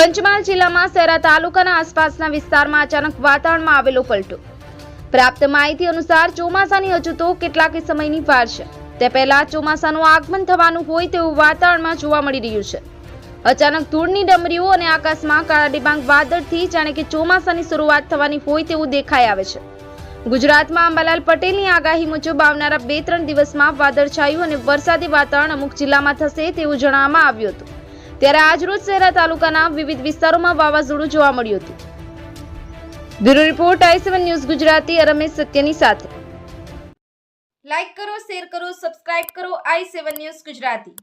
પંચમહાલ જિલ્લામાં સહેરા તાલુકાના આસપાસના વિસ્તારમાં અચાનક વાતાવરણમાં આવેલો પલટો. પ્રાપ્ત માહિતી અનુસાર ચોમાસાની હજુ તો કેટલાક સમયની વાર છે. તે પહેલા ચોમાસાનું આગમન થવાનું હોય તેવું વાતાવરણમાં જોવા મળી રહ્યું છે. અચાનક ધૂળની ડમરીઓ અને આકાશમાં કાળા ડિબાંગ વાદળથી જાણે કે ચોમાસાની શરૂઆત થવાની હોય તેવું દેખાઈ આવે છે. ગુજરાતમાં અંબાલાલ પટેલની આગાહી મુજબ આવનારા બે ત્રણ દિવસમાં વાદળછાયું અને વરસાદી વાતાવરણ અમુક જિલ્લામાં થશે તેવું જણાવવામાં આવ્યું હતું. ત્યારે આજરોજ શહેરા તાલુકાના વિવિધ વિસ્તારોમાં વાવાઝોડું જોવા મળ્યું હતું. Bureau report I seven news Gujarati Ramesh સત્યની સાથે. લાઈક કરો, શેર કરો, સબસ્ક્રાઇબ કરો આઈ સેવન ન્યૂઝ ગુજરાતી.